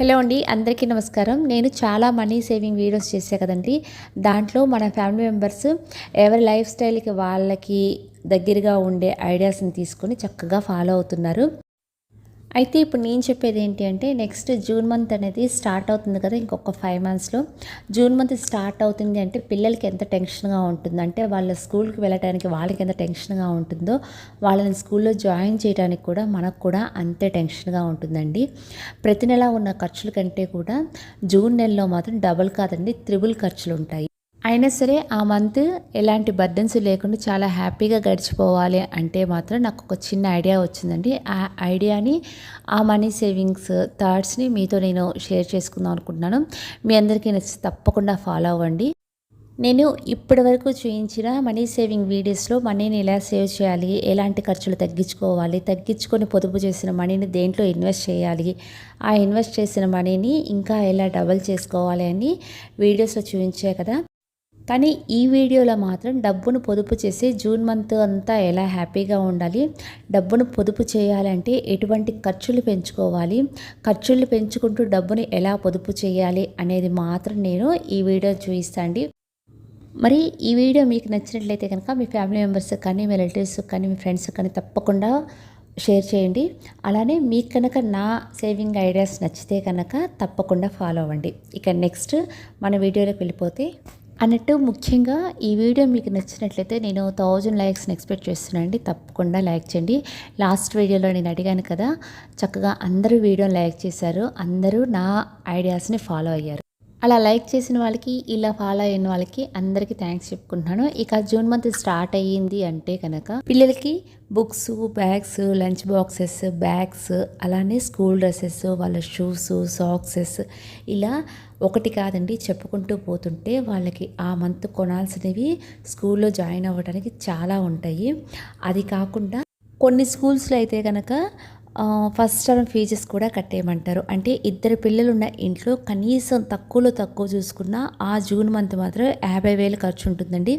Hello అండి అందరికీ నమస్కారం. నేను చాలా మనీ సేవింగ్ వీడియోస్ చేసే కదండి. దాంట్లో మన ఫ్యామిలీ మెంబర్స్ ఎవరి లైఫ్ స్టైల్కి వాళ్ళకి దగ్గరగా ఉండే ఐడియాస్ని తీసుకొని చక్కగా ఫాలో అవుతున్నారు. అయితే ఇప్పుడు నేను చెప్పేది ఏంటి అంటే నెక్స్ట్ జూన్ మంత్ అనేది స్టార్ట్ అవుతుంది కదా ఇంకొక ఫైవ్ మంత్స్లో జూన్ మంత్ స్టార్ట్ అవుతుంది అంటే పిల్లలకి ఎంత టెన్షన్గా ఉంటుంది అంటే వాళ్ళ స్కూల్కి వెళ్ళడానికి వాళ్ళకి ఎంత టెన్షన్గా ఉంటుందో వాళ్ళని స్కూల్లో జాయిన్ చేయడానికి కూడా మనకు కూడా అంతే టెన్షన్గా ఉంటుందండి. ప్రతి నెల ఉన్న ఖర్చుల కంటే కూడా జూన్ నెలలో మాత్రం డబుల్ కాదండి త్రిబుల్ ఖర్చులు ఉంటాయి. అయినా సరే ఆ మంత్ ఎలాంటి బర్డన్స్ లేకుండా చాలా హ్యాపీగా గడిచిపోవాలి అంటే మాత్రం నాకు ఒక చిన్న ఐడియా వచ్చిందండి. ఆ ఐడియాని ఆ మనీ సేవింగ్స్ థాట్స్ని మీతో నేను షేర్ చేసుకుందాం అనుకుంటున్నాను. మీ అందరికీ నచ్చి తప్పకుండా ఫాలో అవ్వండి. నేను ఇప్పటి వరకు చూపించిన మనీ సేవింగ్ వీడియోస్లో మనీని ఎలా సేవ్ చేయాలి ఎలాంటి ఖర్చులు తగ్గించుకోవాలి తగ్గించుకొని పొదుపు చేసిన మనీని దేంట్లో ఇన్వెస్ట్ చేయాలి ఆ ఇన్వెస్ట్ చేసిన మనీని ఇంకా ఎలా డబల్ చేసుకోవాలి అని వీడియోస్లో చూపించే కదా. కానీ ఈ వీడియోలో మాత్రం డబ్బును పొదుపు చేసి జూన్ మంత్ అంతా ఎలా హ్యాపీగా ఉండాలి డబ్బును పొదుపు చేయాలంటే ఎటువంటి ఖర్చులు పెంచుకోవాలి ఖర్చులు పెంచుకుంటూ డబ్బుని ఎలా పొదుపు చేయాలి అనేది మాత్రం నేను ఈ వీడియో చూపిస్తాండి. మరి ఈ వీడియో మీకు నచ్చినట్లయితే కనుక మీ ఫ్యామిలీ మెంబర్స్ కానీ మీ రిలేటివ్స్ కానీ మీ ఫ్రెండ్స్ కానీ తప్పకుండా షేర్ చేయండి. అలానే మీకు కనుక నా సేవింగ్ ఐడియాస్ నచ్చితే కనుక తప్పకుండా ఫాలో అవ్వండి. ఇక నెక్స్ట్ మన వీడియోలోకి వెళ్ళిపోతే అన్నట్టు ముఖ్యంగా ఈ వీడియో మీకు నచ్చినట్లయితే నేను థౌజండ్ లైక్స్ని ఎక్స్పెక్ట్ చేస్తున్నానండి. తప్పకుండా లైక్ చేయండి. లాస్ట్ వీడియోలో నేను అడిగాను కదా చక్కగా అందరూ వీడియోని లైక్ చేశారు అందరూ నా ఐడియాస్ని ఫాలో అయ్యారు. అలా లైక్ చేసిన వాళ్ళకి ఇలా ఫాలో అయిన వాళ్ళకి అందరికీ థ్యాంక్స్ చెప్పుకుంటున్నాను. ఇక జూన్ మంత్ స్టార్ట్ అయ్యింది అంటే కనుక పిల్లలకి books bags lunch boxes bags అలానే స్కూల్ డ్రెస్సెస్ వాళ్ళ షూస్ సాక్సెస్ ఇలా ఒకటి కాదండి చెప్పుకుంటూ పోతుంటే వాళ్ళకి ఆ మంత్ కొనాల్సినవి స్కూల్లో జాయిన్ అవ్వడానికి చాలా ఉంటాయి. అది కాకుండా కొన్ని స్కూల్స్లో అయితే కనుక ఫస్ట్ టర్మ్ ఫీజెస్ కూడా కట్టేయమంటారు. అంటే ఇద్దరు పిల్లలు ఉన్న ఇంట్లో కనీసం తక్కువలో తక్కువ చూసుకున్న ఆ జూన్ మంత్ మాత్రం యాభై వేలు ఖర్చు ఉంటుందండి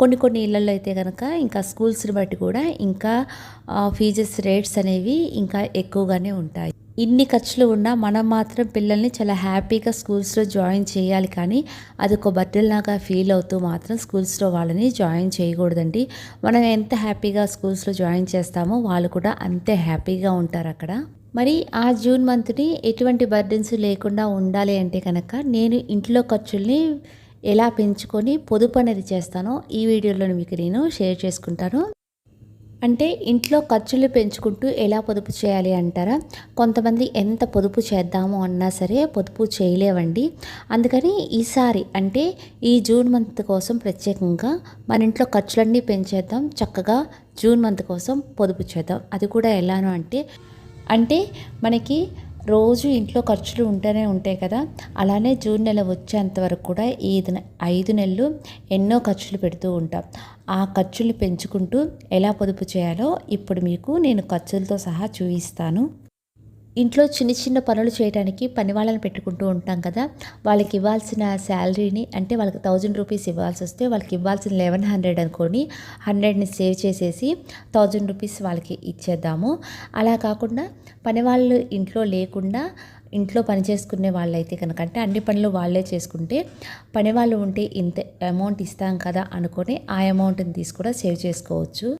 కొన్ని కొన్ని ఇళ్ళల్లో అయితే కనుక ఇంకా స్కూల్స్ని బట్టి కూడా ఇంకా ఫీజెస్ రేట్స్ అనేవి ఇంకా ఎక్కువగానే ఉంటాయి. ఇన్ని ఖర్చులు ఉన్నా మనం మాత్రం పిల్లల్ని చాలా హ్యాపీగా స్కూల్స్లో జాయిన్ చేయాలి కానీ అది ఒక బర్డెల్లాగా ఫీల్ అవుతూ మాత్రం స్కూల్స్లో వాళ్ళని జాయిన్ చేయకూడదండి. మనం ఎంత హ్యాపీగా స్కూల్స్లో జాయిన్ చేస్తామో వాళ్ళు కూడా అంతే హ్యాపీగా ఉంటారు అక్కడ. మరి ఆ జూన్ మంత్ని ఎటువంటి బర్డెన్స్ లేకుండా ఉండాలి అంటే కనుక నేను ఇంట్లో ఖర్చుల్ని ఎలా పెంచుకొని పొదుపు అనేది చేస్తానో ఈ వీడియోలో మీకు నేను షేర్ చేసుకుంటాను. అంటే ఇంట్లో ఖర్చులు పెంచుకుంటూ ఎలా పొదుపు చేయాలి అంటారా? కొంతమంది ఎంత పొదుపు చేద్దాము అన్నా సరే పొదుపు చేయలేవండి. అందుకని ఈసారి అంటే ఈ జూన్ మంత్ కోసం ప్రత్యేకంగా మన ఇంట్లో ఖర్చులన్నీ పెంచేద్దాం. చక్కగా జూన్ మంత్ కోసం పొదుపు చేద్దాం. అది కూడా ఎలానో అంటే అంటే మనకి రోజు ఇంట్లో ఖర్చులు ఉంటూనే ఉంటాయి కదా. అలానే జూన్ నెల వచ్చేంత వరకు కూడా ఈ ఐదు నెలలు ఎన్నో ఖర్చులు పెడుతూ ఉంటాం. ఆ ఖర్చులు పెంచుకుంటూ ఎలా పొదుపు చేయాలో ఇప్పుడు మీకు నేను ఖర్చులతో సహా చూపిస్తాను. ఇంట్లో చిన్న చిన్న పనులు చేయడానికి పని వాళ్ళని పెట్టుకుంటూ ఉంటాం కదా. వాళ్ళకి ఇవ్వాల్సిన శాలరీని అంటే వాళ్ళకి థౌజండ్ రూపీస్ ఇవ్వాల్సి వస్తే వాళ్ళకి ఇవ్వాల్సిన లెవెన్ హండ్రెడ్ అనుకొని హండ్రెడ్ని సేవ్ చేసేసి థౌజండ్ రూపీస్ వాళ్ళకి ఇచ్చేద్దాము. అలా కాకుండా పని వాళ్ళు ఇంట్లో లేకుండా ఇంట్లో పని చేసుకునే వాళ్ళైతే కనుక అంటే అన్ని పనులు వాళ్ళే చేసుకుంటే పని వాళ్ళు ఉంటే ఇంత అమౌంట్ ఇస్తాం కదా అనుకొని ఆ అమౌంట్ని తీసి కూడా సేవ్ చేసుకోవచ్చు.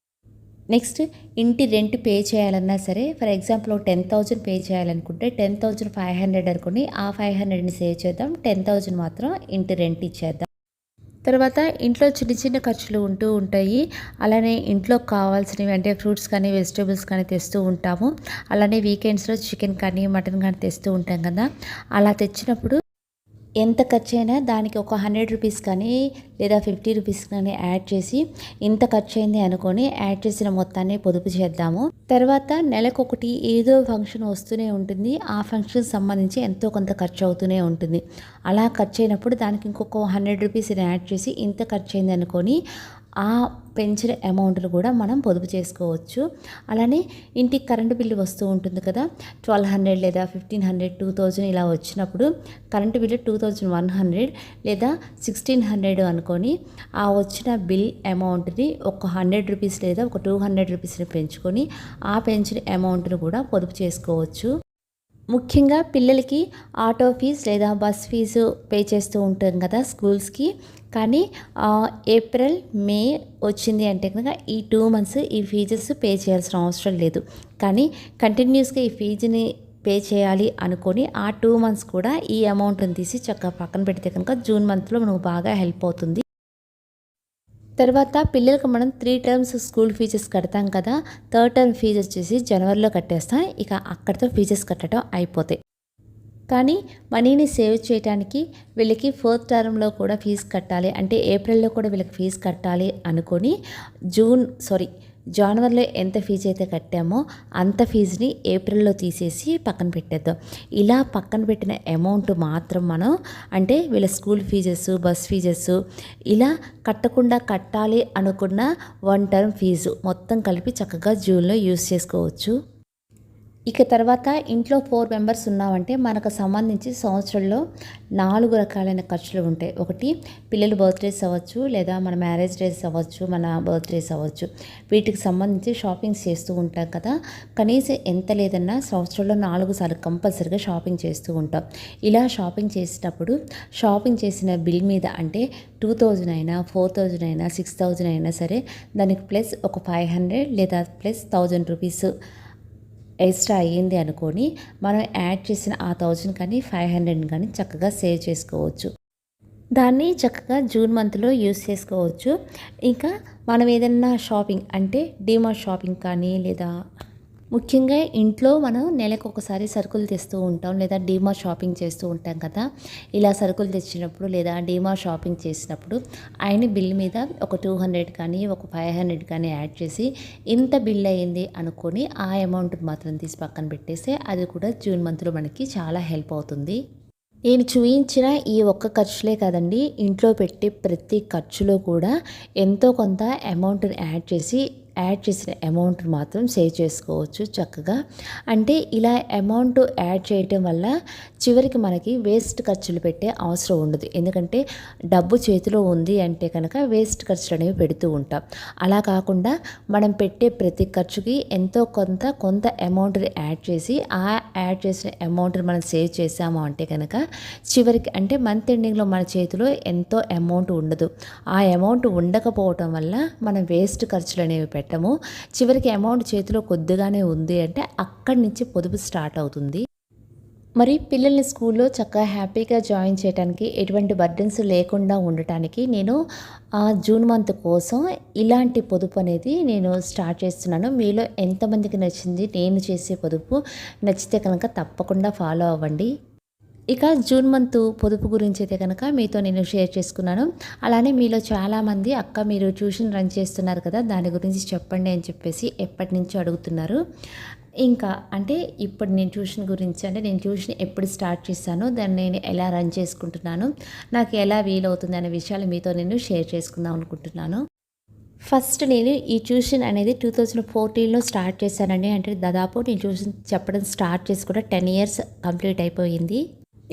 నెక్స్ట్ ఇంటి రెంట్ పే చేయాలన్నా సరే for example ten thousand pay చేయాలనుకుంటే టెన్ థౌజండ్ ఫైవ్ హండ్రెడ్ అనుకుని ఆ ఫైవ్ హండ్రెడ్ని సేవ్ చేద్దాం టెన్ థౌజండ్ మాత్రం ఇంటి రెంట్ ఇచ్చేద్దాం. తర్వాత ఇంట్లో చిన్న చిన్న ఖర్చులు ఉంటూ ఉంటాయి. అలానే ఇంట్లో కావాల్సినవి అంటే ఫ్రూట్స్ కానీ వెజిటేబుల్స్ కానీ తెస్తూ ఉంటాము. అలానే వీకెండ్స్లో చికెన్ కానీ మటన్ కానీ తెస్తూ ఉంటాం కదా. అలా తెచ్చినప్పుడు ఎంత ఖర్చు అయినా దానికి ఒక హండ్రెడ్ రూపీస్ కానీ లేదా ఫిఫ్టీ రూపీస్ కానీ యాడ్ చేసి ఇంత ఖర్చు అయింది అనుకొని యాడ్ చేసిన మొత్తాన్ని పొదుపు చేద్దాము. తర్వాత నెలకొకటి ఏదో ఫంక్షన్ వస్తూనే ఉంటుంది. ఆ ఫంక్షన్ సంబంధించి ఎంతో కొంత ఖర్చు అవుతూనే ఉంటుంది. అలా ఖర్చు అయినప్పుడు దానికి ఇంకొక హండ్రెడ్ రూపీస్ యాడ్ చేసి ఇంత ఖర్చు అయింది అనుకొని ఆ పెంచిన అమౌంట్ను కూడా మనం పొదుపు చేసుకోవచ్చు. అలానే ఇంటికి కరెంటు బిల్లు వస్తూ ఉంటుంది కదా ట్వెల్వ్ హండ్రెడ్ లేదా ఫిఫ్టీన్ హండ్రెడ్ టూ థౌజండ్ ఇలా వచ్చినప్పుడు current bill two thousand one hundred లేదా సిక్స్టీన్ హండ్రెడ్ అనుకొని ఆ వచ్చిన బిల్ అమౌంట్ని ఒక హండ్రెడ్ రూపీస్ లేదా ఒక టూ హండ్రెడ్ రూపీస్ని పెంచుకొని ఆ పెంచిన అమౌంట్ను కూడా పొదుపు చేసుకోవచ్చు. ముఖ్యంగా పిల్లలకి ఆటో ఫీజు లేదా బస్ ఫీజు పే చేస్తూ ఉంటాం కదా స్కూల్స్కి. కానీ ఏప్రిల్ మే వచ్చింది అంటే కనుక ఈ టూ మంత్స్ ఈ ఫీజెస్ పే చేయాల్సిన అవసరం లేదు. కానీ కంటిన్యూస్గా ఈ ఫీజుని పే చేయాలి అనుకొని ఆ టూ మంత్స్ కూడా ఈ అమౌంట్ని తీసి చక్కగా పక్కన పెడితే కనుక జూన్ మంత్లో మనకు బాగా హెల్ప్ అవుతుంది. తర్వాత పిల్లలకు మనం త్రీ టర్మ్స్ స్కూల్ ఫీజెస్ కడతాం కదా థర్డ్ టర్మ్ ఫీజు వచ్చేసి జనవరిలో కట్టేస్తాం. ఇక అక్కడితో ఫీజెస్ కట్టడం అయిపోతాయి. కానీ మనీని సేవ్ చేయడానికి వీళ్ళకి ఫోర్త్ టర్మ్లో కూడా ఫీజు కట్టాలి. అంటే ఏప్రిల్లో కూడా వీళ్ళకి ఫీజు కట్టాలి అనుకొని జూన్ సారీ జనవరిలో ఎంత ఫీజు అయితే కట్టామో అంత ఫీజుని ఏప్రిల్లో తీసేసి పక్కన పెట్టేద్దాం. ఇలా పక్కన పెట్టిన అమౌంట్ మాత్రం మనం అంటే వీళ్ళ స్కూల్ ఫీజెస్ బస్ ఫీజెస్ ఇలా కట్టకుండా కట్టాలి అనుకున్న వన్ టర్మ్ ఫీజు మొత్తం కలిపి చక్కగా జూన్లో యూస్ చేసుకోవచ్చు. ఇక తర్వాత ఇంట్లో ఫోర్ మెంబర్స్ ఉన్నామంటే మనకు సంబంధించి సంవత్సరంలో నాలుగు రకాలైన ఖర్చులు ఉంటాయి. ఒకటి పిల్లలు బర్త్డేస్ అవ్వచ్చు లేదా మన మ్యారేజ్ డేస్ అవ్వచ్చు మన బర్త్డేస్ అవ్వచ్చు. వీటికి సంబంధించి షాపింగ్స్ చేస్తూ ఉంటాం కదా. కనీసం ఎంత లేదన్నా సంవత్సరంలో నాలుగు సార్లు కంపల్సరిగా షాపింగ్ చేస్తూ ఉంటాం. ఇలా షాపింగ్ చేసేటప్పుడు షాపింగ్ చేసిన బిల్ మీద అంటే టూ థౌజండ్ అయినా ఫోర్ థౌజండ్ అయినా సిక్స్ థౌజండ్ అయినా సరే దానికి ప్లస్ ఒక ఫైవ్ హండ్రెడ్ లేదా ప్లస్ థౌజండ్ రూపీస్ ఎక్స్ట్రా అయ్యింది అనుకొని మనం యాడ్ చేసిన ఆ థౌజండ్ కానీ ఫైవ్ హండ్రెడ్ కానీ చక్కగా సేవ్ చేసుకోవచ్చు. దాన్ని చక్కగా జూన్ మంత్లో యూస్ చేసుకోవచ్చు. ఇంకా మనం ఏదైనా షాపింగ్ అంటే డిమార్ట్ షాపింగ్ కానీ లేదా ముఖ్యంగా ఇంట్లో మనం నెలకు ఒకసారి సరుకులు తెస్తూ ఉంటాం లేదా డీమార్ట్ షాపింగ్ చేస్తూ ఉంటాం కదా. ఇలా సరుకులు తెచ్చినప్పుడు లేదా డీమార్ షాపింగ్ చేసినప్పుడు ఆయన బిల్ మీద ఒక టూ హండ్రెడ్ కానీ ఒక ఫైవ్ హండ్రెడ్ కానీ యాడ్ చేసి ఇంత బిల్ అయ్యింది అనుకొని ఆ అమౌంట్ మాత్రం తీసి పక్కన పెట్టేస్తే అది కూడా జూన్ మంత్లో మనకి చాలా హెల్ప్ అవుతుంది. నేను చూయించిన ఈ ఒక్క ఖర్చులే కదండి ఇంట్లో పెట్టే ప్రతి ఖర్చులో కూడా ఎంతో కొంత అమౌంట్ని యాడ్ చేసి యాడ్ చేసిన అమౌంట్ మాత్రం సేవ్ చేసుకోవచ్చు చక్కగా. అంటే ఇలా అమౌంట్ యాడ్ చేయటం వల్ల చివరికి మనకి వేస్ట్ ఖర్చులు పెట్టే అవసరం ఉండదు. ఎందుకంటే డబ్బు చేతిలో ఉంది అంటే కనుక వేస్ట్ ఖర్చులు అనేవి పెడుతూ ఉంటాం. అలా కాకుండా మనం పెట్టే ప్రతి ఖర్చుకి ఎంతో కొంత కొంత అమౌంట్ని యాడ్ చేసి ఆ యాడ్ చేసిన అమౌంట్ని మనం సేవ్ చేసాము అంటే కనుక చివరికి అంటే మంత్ ఎండింగ్లో మన చేతిలో ఎంతో అమౌంట్ ఉండదు. ఆ అమౌంట్ ఉండకపోవటం వల్ల మనం వేస్ట్ ఖర్చులు అనేవి పెట్టము. చివరికి అమౌంట్ చేతిలో కొద్దిగానే ఉంది అంటే అక్కడి నుంచి పొదుపు స్టార్ట్ అవుతుంది. మరి పిల్లల్ని స్కూల్లో చక్కగా హ్యాపీగా జాయిన్ చేయడానికి ఎటువంటి బర్డెన్స్ లేకుండా ఉండటానికి నేను ఆ జూన్ మంత్ కోసం ఇలాంటి పొదుపు అనేది నేను స్టార్ట్ చేస్తున్నాను. మీలో ఎంతమందికి నచ్చింది? నేను చేసే పొదుపు నచ్చితే కనుక తప్పకుండా ఫాలో అవ్వండి. ఇక జూన్ మంత్ పొదుపు గురించి అయితే కనుక మీతో నేను షేర్ చేసుకున్నాను. అలానే మీలో చాలామంది అక్క మీరు ట్యూషన్ రన్ చేస్తున్నారు కదా దాని గురించి చెప్పండి అని చెప్పేసి ఎప్పటి నుంచో అడుగుతున్నారు. ఇంకా అంటే ఇప్పుడు నేను ట్యూషన్ గురించి అంటే నేను ట్యూషన్ ఎప్పుడు స్టార్ట్ చేశాను దాన్ని నేను ఎలా రన్ చేసుకుంటున్నాను నాకు ఎలా వీలవుతుంది అనే విషయాలు మీతో నేను షేర్ చేసుకుందాం అనుకుంటున్నాను. ఫస్ట్ నేను ఈ ట్యూషన్ అనేది టూ థౌజండ్ ఫోర్టీన్లో స్టార్ట్ చేశానండి. అంటే దాదాపు నేను ట్యూషన్ చెప్పడం స్టార్ట్ చేసి కూడా టెన్ ఇయర్స్ కంప్లీట్ అయిపోయింది.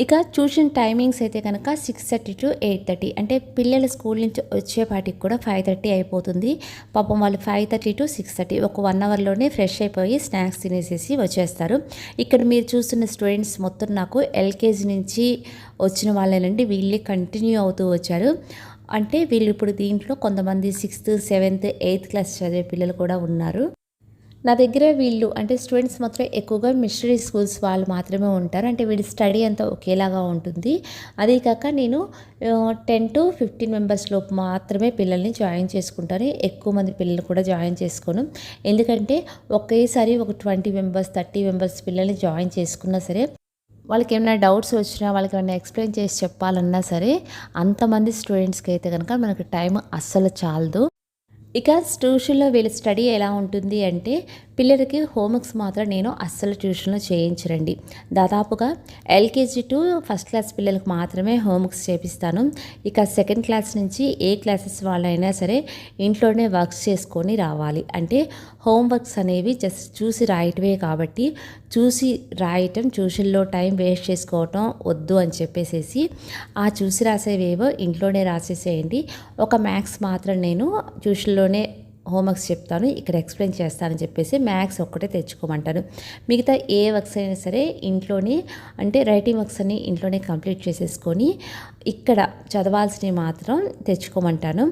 ఇక ట్యూషన్ టైమింగ్స్ అయితే కనుక six thirty to eight thirty అంటే పిల్లల స్కూల్ నుంచి వచ్చేపాటికి కూడా ఫైవ్ థర్టీ అయిపోతుంది. పాపం వాళ్ళు five thirty to six thirty ఒక వన్ అవర్లోనే ఫ్రెష్ అయిపోయి స్నాక్స్ తినేసేసి వచ్చేస్తారు. ఇక్కడ మీరు చూస్తున్న స్టూడెంట్స్ మొత్తం నాకు ఎల్కేజీ నుంచి వచ్చిన వాళ్ళేనండి వీళ్ళే కంటిన్యూ అవుతూ వచ్చారు. అంటే వీళ్ళు ఇప్పుడు దీంట్లో కొంతమంది సిక్స్త్ సెవెంత్ ఎయిత్ క్లాస్ చదివే పిల్లలు కూడా ఉన్నారు. నా దగ్గర వీళ్ళు అంటే స్టూడెంట్స్ మాత్రం ఎక్కువగా మిషనరీ స్కూల్స్ వాళ్ళు మాత్రమే ఉంటారు. అంటే వీడి స్టడీ అంతా ఒకేలాగా ఉంటుంది. అదే కాక నేను టెన్ టు ఫిఫ్టీన్ మెంబర్స్ లోపు మాత్రమే పిల్లల్ని జాయిన్ చేసుకుంటాను. ఎక్కువ మంది పిల్లలు కూడా జాయిన్ చేసుకోను. ఎందుకంటే ఒకేసారి ఒక ట్వంటీ మెంబర్స్ థర్టీ మెంబర్స్ పిల్లల్ని జాయిన్ చేసుకున్నా సరే వాళ్ళకి ఏమైనా డౌట్స్ వచ్చినా వాళ్ళకి ఏమైనా ఎక్స్ప్లెయిన్ చేసి చెప్పాలన్నా సరే అంతమంది స్టూడెంట్స్కి అయితే కనుక మనకు టైం అస్సలు చాలదు. ఇక ట్యూషన్లో వీళ్ళ స్టడీ ఎలా ఉంటుంది అంటే పిల్లలకి హోంవర్క్స్ మాత్రం నేను అస్సలు ట్యూషన్లో చేయించరండి. దాదాపుగా ఎల్కేజీ టు ఫస్ట్ క్లాస్ పిల్లలకు మాత్రమే హోంవర్క్స్ చేపిస్తాను. ఇక సెకండ్ క్లాస్ నుంచి ఏ క్లాసెస్ వాళ్ళైనా సరే ఇంట్లోనే వర్క్స్ చేసుకొని రావాలి. అంటే హోంవర్క్స్ అనేవి జస్ట్ చూసి రాయటమే కాబట్టి చూసి రాయటం ట్యూషన్లో టైం వేస్ట్ చేసుకోవటం వద్దు అని చెప్పేసేసి ఆ చూసి రాసేవేవో ఇంట్లోనే రాసేసేయండి. ఒక మ్యాథ్స్ మాత్రం నేను ట్యూషన్లోనే హోంవర్క్స్ చెప్తాను ఇక్కడ ఎక్స్ప్లెయిన్ చేస్తానని చెప్పేసి మ్యాథ్స్ ఒక్కటే తెచ్చుకోమంటాను. మిగతా ఏ వర్క్స్ అయినా సరే ఇంట్లోనే అంటే రైటింగ్ వర్క్స్ అన్ని ఇంట్లోనే కంప్లీట్ చేసేసుకొని ఇక్కడ చదవాల్సినవి మాత్రం తెచ్చుకోమంటాను.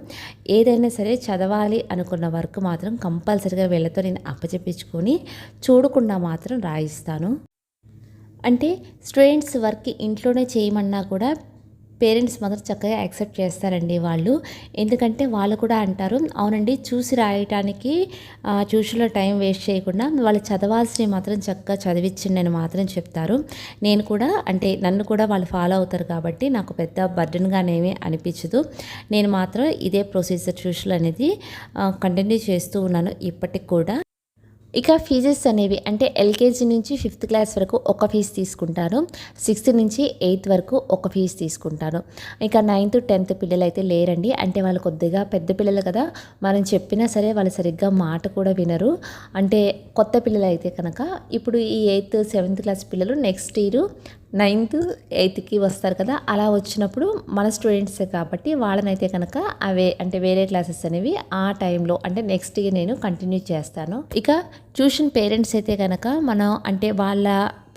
ఏదైనా సరే చదవాలి అనుకున్న వర్క్ మాత్రం కంపల్సరిగా వీళ్ళతో నేను అప్పచెప్పించుకొని చూడకుండా మాత్రం రాయిస్తాను. అంటే స్టూడెంట్స్ వర్క్ ఇంట్లోనే చేయమన్నా కూడా పేరెంట్స్ మాత్రం చక్కగా యాక్సెప్ట్ చేస్తారండి వాళ్ళు. ఎందుకంటే వాళ్ళు కూడా అంటారు అవునండి చూసి రాయటానికి ట్యూషన్లో టైం వేస్ట్ చేయకుండా వాళ్ళు చదవాల్సినవి మాత్రం చక్కగా చదివించండి అని మాత్రం చెప్తారు. నేను కూడా అంటే నన్ను కూడా వాళ్ళు ఫాలో అవుతారు కాబట్టి నాకు పెద్ద బర్డన్గానేమి అనిపించదు. నేను మాత్రం ఇదే ప్రొసీజర్ ట్యూషన్ అనేది కంటిన్యూ చేస్తూ ఉన్నాను ఇప్పటికి కూడా. ఇక ఫీజెస్ అనేవి అంటే ఎల్కేజీ నుంచి ఫిఫ్త్ క్లాస్ వరకు ఒక ఫీజు తీసుకుంటాను. సిక్స్త్ నుంచి ఎయిత్ వరకు ఒక ఫీజు తీసుకుంటాను. ఇక నైన్త్ టెన్త్ పిల్లలు అయితే లేరండి. అంటే వాళ్ళు కొద్దిగా పెద్ద పిల్లలు కదా మనం చెప్పినా సరే వాళ్ళు సరిగ్గా మాట కూడా వినరు. అంటే కొత్త పిల్లలు అయితే కనుక ఇప్పుడు ఈ ఎయిత్ సెవెంత్ క్లాస్ పిల్లలు నెక్స్ట్ ఇయర్ నైన్త్ ఎయిత్కి వస్తారు కదా. అలా వచ్చినప్పుడు మన స్టూడెంట్సే కాబట్టి వాళ్ళనైతే కనుక అవే అంటే వేరే క్లాసెస్ అనేవి ఆ టైంలో అంటే నెక్స్ట్ ఇయర్ నేను కంటిన్యూ చేస్తాను. ఇక ట్యూషన్ పేరెంట్స్ అయితే కనుక మనం అంటే వాళ్ళ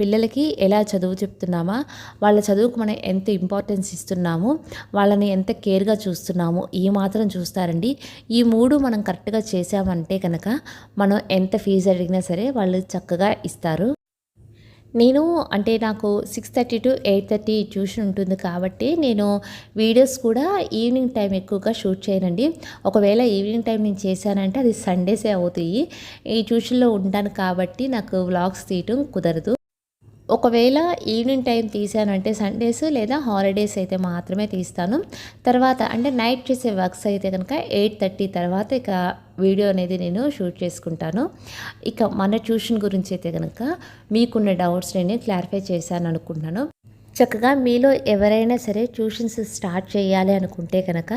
పిల్లలకి ఎలా చదువు చెప్తున్నామా వాళ్ళ చదువుకు మనం ఎంత ఇంపార్టెన్స్ ఇస్తున్నాము వాళ్ళని ఎంత కేర్గా చూస్తున్నాము ఈ మాత్రం చూస్తారండి. ఈ మూడు మనం కరెక్ట్గా చేసామంటే కనుక మనం ఎంత ఫీజు అడిగినా సరే వాళ్ళు చక్కగా ఇస్తారు. నేను అంటే నాకు six thirty to eight thirty tuition ఉంటుంది కాబట్టి నేను వీడియోస్ కూడా ఈవినింగ్ టైం ఎక్కువగా షూట్ చేయనండి. ఒకవేళ ఈవినింగ్ టైం నేను చేశానంటే అది సండేసే అవుతాయి. ఈ ట్యూషన్లో ఉంటాను కాబట్టి నాకు వ్లాగ్స్ తీయటం కుదరదు. ఒకవేళ ఈవినింగ్ టైం తీసానంటే సండేస్ లేదా హాలిడేస్ అయితే మాత్రమే తీస్తాను. తర్వాత అంటే నైట్ చేసే వర్క్స్ అయితే కనుక ఎయిట్ థర్టీ తర్వాత ఇక వీడియో అనేది నేను షూట్ చేసుకుంటాను. ఇక మన ట్యూషన్ గురించి అయితే కనుక మీకున్న డౌట్స్ నేను క్లారిఫై చేశాను అనుకుంటున్నాను. చక్కగా మీలో ఎవరైనా సరే ట్యూషన్స్ స్టార్ట్ చేయాలి అనుకుంటే కనుక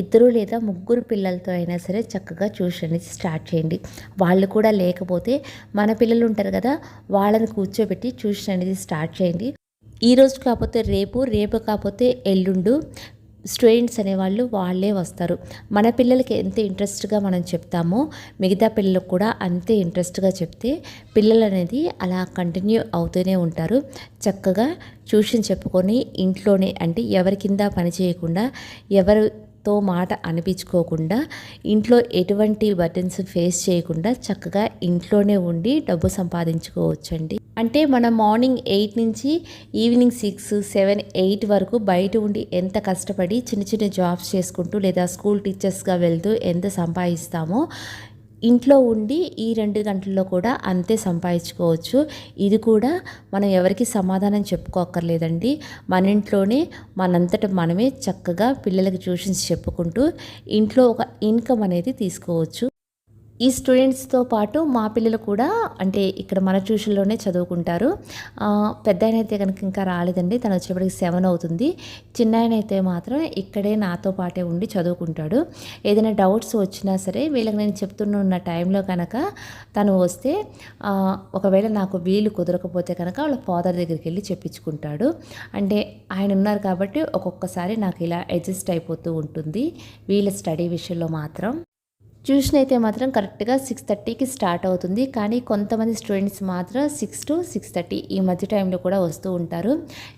ఇద్దరు లేదా ముగ్గురు పిల్లలతో అయినా సరే చక్కగా ట్యూషన్ అనేది స్టార్ట్ చేయండి. వాళ్ళు కూడా లేకపోతే మన పిల్లలు ఉంటారు కదా వాళ్ళని కూర్చోబెట్టి ట్యూషన్ అనేది స్టార్ట్ చేయండి. ఈరోజు కాకపోతే రేపు రేపు కాకపోతే ఎల్లుండు స్టూడెంట్స్ అనేవాళ్ళు వాళ్ళే వస్తారు. మన పిల్లలకి ఎంత ఇంట్రెస్ట్గా మనం చెప్తామో మిగతా పిల్లలకు కూడా అంతే ఇంట్రెస్ట్గా చెప్తే పిల్లలు అనేది అలా కంటిన్యూ అవుతూనే ఉంటారు. చక్కగా ట్యూషన్ చెప్పుకొని ఇంట్లోనే అంటే ఎవరి కింద పని చేయకుండా ఎవరు తో మాట అనిపించుకోకుండా ఇంట్లో ఎటువంటి బటన్స్ ఫేస్ చేయకుండా చక్కగా ఇంట్లోనే ఉండి డబ్బు సంపాదించుకోవచ్చండి. అంటే మనం మార్నింగ్ ఎయిట్ నుంచి ఈవినింగ్ సిక్స్ సెవెన్ ఎయిట్ వరకు బయట ఉండి ఎంత కష్టపడి చిన్న చిన్న జాబ్స్ చేసుకుంటూ లేదా స్కూల్ టీచర్స్గా వెళ్తూ ఎంత సంపాదిస్తామో ఇంట్లో ఉండి ఈ రెండు గంటల్లో కూడా అంతే సంపాదించుకోవచ్చు. ఇది కూడా మనం ఎవరికి సమాధానం చెప్పుకోక్కర్లేదండి. మన ఇంట్లోనే మనంతట మనమే చక్కగా పిల్లలకి ట్యూషన్స్ చెప్పుకుంటూ ఇంట్లో ఒక ఇన్కమ్ అనేది తీసుకోవచ్చు. ఈ స్టూడెంట్స్తో పాటు మా పిల్లలు కూడా అంటే ఇక్కడ మన ట్యూషన్లోనే చదువుకుంటారు. పెద్ద ఆయన అయితే కనుక ఇంకా రాలేదండి. తను వచ్చేప్పటికి సెవెన్ అవుతుంది. చిన్న ఆయన అయితే మాత్రం ఇక్కడే నాతో పాటే ఉండి చదువుకుంటాడు. ఏదైనా డౌట్స్ వచ్చినా సరే వీళ్ళకి నేను చెప్తున్న టైంలో కనుక తను వస్తే ఒకవేళ నాకు వీలు కుదరకపోతే కనుక వాళ్ళ ఫాదర్ దగ్గరికి వెళ్ళి చెప్పించుకుంటాడు. అంటే ఆయన ఉన్నారు కాబట్టి ఒక్కొక్కసారి నాకు ఇలా అడ్జస్ట్ అయిపోతూ ఉంటుంది. వీళ్ళ స్టడీ విషయంలో మాత్రం. ట్యూషన్ అయితే మాత్రం కరెక్ట్గా సిక్స్ థర్టీకి స్టార్ట్ అవుతుంది. కానీ కొంతమంది స్టూడెంట్స్ మాత్రం సిక్స్ టు సిక్స్ థర్టీ ఈ మధ్య టైంలో కూడా వస్తూ ఉంటారు.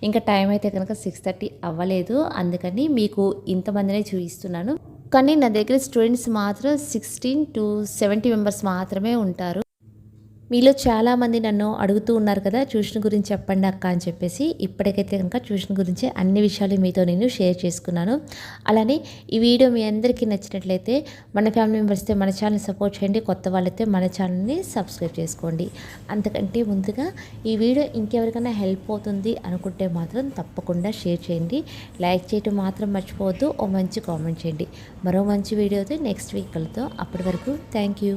ఇంకా టైం అయితే కనుక సిక్స్ థర్టీ అవ్వలేదు. అందుకని మీకు ఇంతమందినే చూపిస్తున్నాను. కానీ నా దగ్గర స్టూడెంట్స్ మాత్రం సిక్స్టీన్ టు సెవెంటీ మెంబర్స్ మాత్రమే ఉంటారు. మీలో చాలామంది నన్ను అడుగుతూ ఉన్నారు కదా ట్యూషన్ గురించి చెప్పండి అక్క అని చెప్పేసి. ఇప్పటికైతే కనుక ట్యూషన్ గురించి అన్ని విషయాలు మీతో నేను షేర్ చేసుకున్నాను. అలానే ఈ వీడియో మీ అందరికీ నచ్చినట్లయితే మన ఫ్యామిలీ మెంబర్స్తో మన ఛానల్ని సపోర్ట్ చేయండి. కొత్త వాళ్ళైతే మన ఛానల్ని సబ్స్క్రైబ్ చేసుకోండి. అంతకంటే ముందుగా ఈ వీడియో ఇంకెవరికైనా హెల్ప్ అవుతుంది అనుకుంటే మాత్రం తప్పకుండా షేర్ చేయండి. లైక్ చేయటం మాత్రం మర్చిపోవద్దు. ఓ మంచి కామెంట్ చేయండి. మరో మంచి వీడియోతో నెక్స్ట్ వీక్ అప్పటి వరకు థ్యాంక్ యూ.